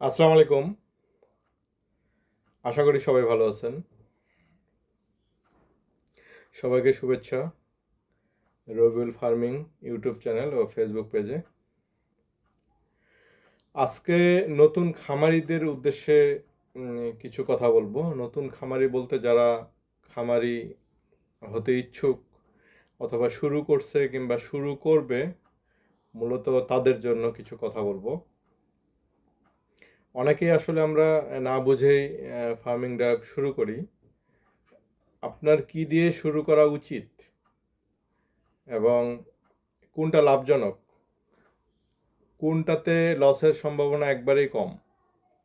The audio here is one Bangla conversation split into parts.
আসসালামু আলাইকুম। আশা করি সবাই ভালো আছেন। সবাইকে শুভেচ্ছা। রবিউল ফার্মিং ইউটিউব চ্যানেল ও ফেসবুক পেজে। আজকে নতুন খামারিদের উদ্দেশ্যে কিছু কথা বলব। নতুন খামারি বলতে যারা খামারি হতে ইচ্ছুক অথবা শুরু করছে কিংবা শুরু করবে, মূলত তাদের জন্য কিছু কথা বলব। অনেকেই আসলে আমরা না বুঝেই ফার্মিংটা শুরু করি। আপনার কি দিয়ে শুরু করা উচিত? এবং কোনটা লাভজনক? কোনটাতে লসের সম্ভাবনা একবারেই কম?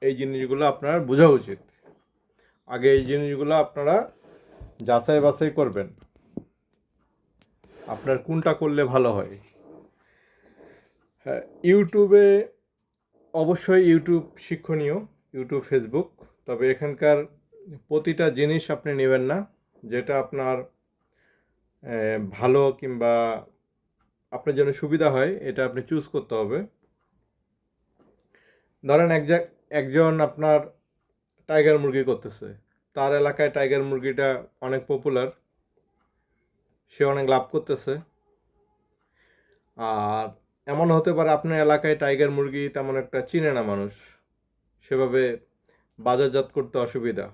এই জিনিসগুলো আপনার বোঝা উচিত। আগে এই জিনিসগুলো আপনারা যাচাই বাছাই করবেন। আপনার কোনটা করলে ভালো হয়? হ্যাঁ ইউটিউবে অবশ্যই ইউটিউব শিক্ষণীয় ইউটিউব ফেসবুক তবে এখানকার প্রতিটা জিনিস আপনি নেবেন না, যেটা আপনার ভালো কিংবা আপনার জন্য সুবিধা হয়, এটা আপনি চুজ করতে হবে। ধরেন এক একজন আপনার টাইগার মুরগি করতেছে, তার এলাকায় টাইগার মুরগিটা অনেক পপুলার সে অনেক লাভ করতেছে, আর এমন হতে পারে আপনার এলাকায় টাইগার মুরগি তেমন একটা চিনে না মানুষ। সেভাবে বাজারজাত করতে অসুবিধা।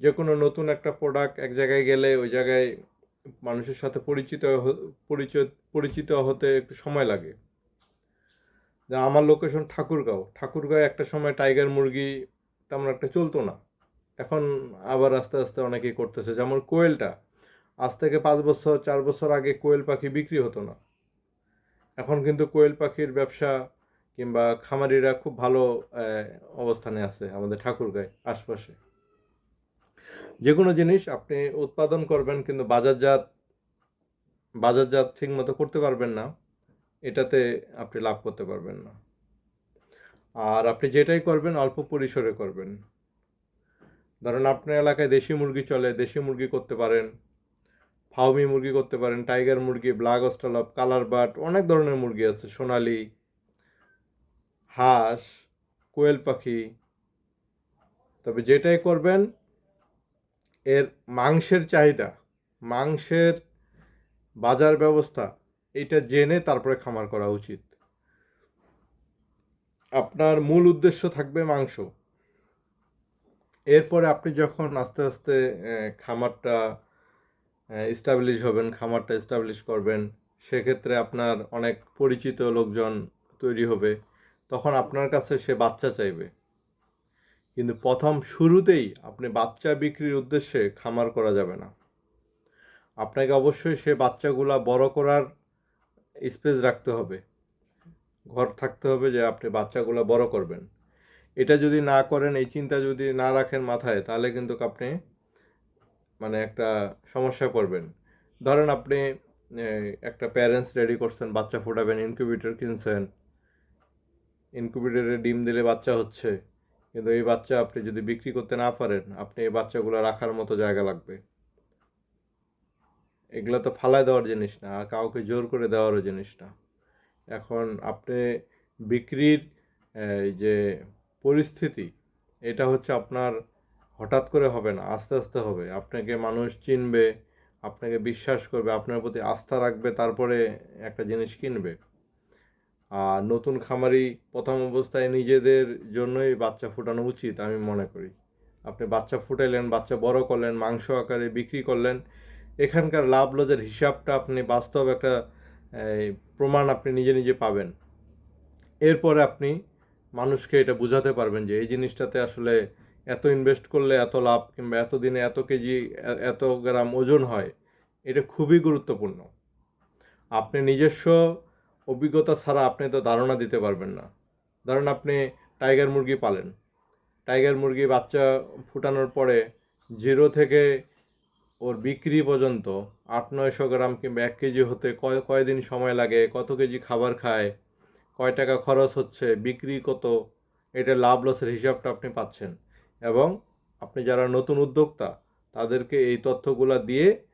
যে কোনো নতুন একটা প্রোডাক্ট এক জায়গায় গেলে ওই জায়গায় মানুষের সাথে পরিচিত পরিচয়, পরিচিত হতে একটু সময় লাগে। যা আমার লোকেশন ঠাকুরগাঁও। ঠাকুরগাঁও একটা সময় টাইগার মুরগি তেমন একটা চলতো না। এখন আবার আস্তে আস্তে অনেকেই করতেছে। যেমন কোয়েলটা। আজ থেকে পাঁচ বছর, চার বছর আগে কোয়েল পাখি বিক্রি হতো না। এখন কিন্তু কোয়েল পাখির ব্যবসা কিংবা খামারিরা খুব ভালো অবস্থানে আছে আমাদের ঠাকুরগাঁয় আশপাশে। যে কোনো জিনিস আপনি উৎপাদন করবেন কিন্তু বাজারজাত বাজারজাত ঠিক মতো করতে পারবেন না, এটাতে আপনি লাভ করতে পারবেন না। আর আপনি যেটাই করবেন অল্প পরিসরে করবেন। ধরেন আপনার এলাকায় দেশি মুরগি চলে, দেশি মুরগি করতে পারেন ফাউমি মুরগি করতে পারেন, টাইগার মুরগি ব্ল্যাক অস্ট্রালপ কালার বাট অনেক ধরনের মুরগি আছে, সোনালি, হাঁস, কোয়েল পাখি। তবে যেটাই করবেন, এর মাংসের চাহিদা, মাংসের বাজার ব্যবস্থা, এটা জেনে তারপরে খামার করা উচিত। আপনার মূল উদ্দেশ্য থাকবে মাংস। এরপরে আপনি যখন আস্তে আস্তে খামারটা এস্টাবলিশ হবেন, খামারটা এস্টাবলিশ করবেন, সেক্ষেত্রে আপনার অনেক পরিচিত লোকজন তৈরি হবে, তখন আপনার কাছে সে বাচ্চা চাইবে। কিন্তু প্রথম শুরুতেই আপনি বাচ্চা বিক্রির উদ্দেশ্যে খামার করা যাবে না। আপনাকে অবশ্যই সে বাচ্চাগুলা বড় করার স্পেস রাখতে হবে। ঘর থাকতে হবে যে আপনি বাচ্চাগুলো বড় করবেন। এটা যদি না করেন, এই চিন্তা যদি না রাখেন মাথায়, তাহলে কিন্তু আপনি মানে একটা সমস্যায় পড়বেন। ধরেন আপনি একটা প্যারেন্টস রেডি করছেন, বাচ্চা ফোটাবেন ইনকিউবেটর কিনছেন। ইনকিউবেটরে ডিম দিলে বাচ্চা হচ্ছে। কিন্তু এই বাচ্চা আপনি যদি বিক্রি করতে না পারেন, আপনি এই বাচ্চাগুলো রাখার মতো জায়গা লাগবে। এগুলো তো ফালায় দেওয়ার জিনিস না, আর কাউকে জোর করে দেওয়ারও জিনিস না। এখন আপনি বিক্রির যে পরিস্থিতি, এটা হচ্ছে আপনার হঠাৎ করে হবে না, আস্তে আস্তে হবে। আপনাকে মানুষ চিনবে, আপনাকে বিশ্বাস করবে, আপনার প্রতি আস্থা রাখবে, তারপরে একটা জিনিস কিনবে। আর নতুন খামারি প্রথম অবস্থায় নিজেদের জন্যই বাচ্চা ফোটানো উচিত, আমি মনে করি। আপনি বাচ্চা ফুটাইলেন, বাচ্চা বড় করলেন, মাংস আকারে বিক্রি করলেন, এখানকার লাভ লজের হিসাবটা আপনি বাস্তব একটা প্রমাণ আপনি নিজে নিজে পাবেন। এরপরে আপনি মানুষকে এটা বোঝাতে পারবেন যে এই জিনিসটাতে আসলে এত ইনভেস্ট করলে এত লাভ কিংবা এত দিনে এত কেজি, এত গ্রাম ওজন হয়, এটা খুবই গুরুত্বপূর্ণ। আপনি নিজস্ব অভিজ্ঞতা ছাড়া আপনি তো ধারণা দিতে পারবেন না। ধরেন আপনি টাইগার মুরগি পালেন। টাইগার মুরগি বাচ্চা ফুটানোর পরে জিরো থেকে ওর বিক্রি পর্যন্ত আট, নয়শো গ্রাম কিংবা এক কেজি হতে কয়, কয়দিন সময় লাগে, কত কেজি খাবার খায়, কয় টাকা খরচ হচ্ছে, বিক্রি কত, এটা লাভ লসের হিসাবটা আপনি পাচ্ছেন। এবং আপনি যারা নতুন উদ্যোক্তা, তাদেরকে এই তথ্যগুলো দিয়ে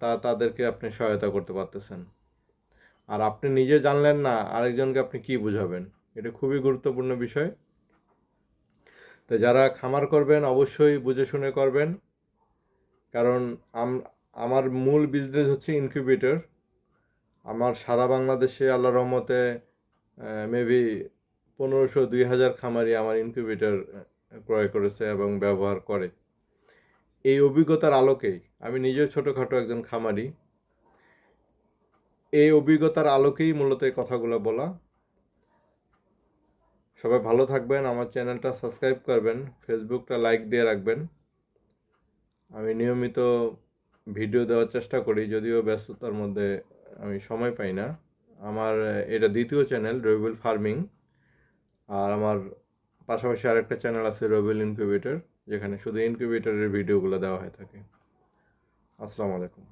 তা তাদেরকে আপনি সহায়তা করতে পারতেছেন। আর আপনি নিজে জানলেন না, আরেকজনকে আপনি কি বুঝাবেন? এটা খুবই গুরুত্বপূর্ণ বিষয়। তো যারা খামার করবেন, অবশ্যই বুঝে শুনে করবেন। কারণ আম- আমার মূল বিজনেস হচ্ছে ইনকিউবেটর আমার সারা বাংলাদেশে আল্লাহ রহমতে মেবি পনেরোশো, দুই হাজার খামারি আমার ইনকিউবেটর ক্রয় করেছে এবং ব্যবহার করে। এই অভিজ্ঞতার আলোকেই আমি নিজেও ছোটোখাটো একজন খামারি। এই অভিজ্ঞতার আলোকেই মূলত এই কথাগুলো বলা। সবাই ভালো থাকবেন, আমার চ্যানেলটা সাবস্ক্রাইব করবেন, ফেসবুকটা লাইক দিয়ে রাখবেন। আমি নিয়মিত ভিডিও দেওয়ার চেষ্টা করি, যদিও ব্যস্ততার মধ্যে আমি সময় পাই না। আমার, এটা দ্বিতীয় চ্যানেল রবিল ফার্মিং। আর আমার পাশাপাশি আরেকটা চ্যানেল আছে রবেল ইনকিউবেটর যেখানে শুধু ইনকিউবেটরের ভিডিওগুলো দেওয়া হয়ে থাকে। আসসালামু আলাইকুম।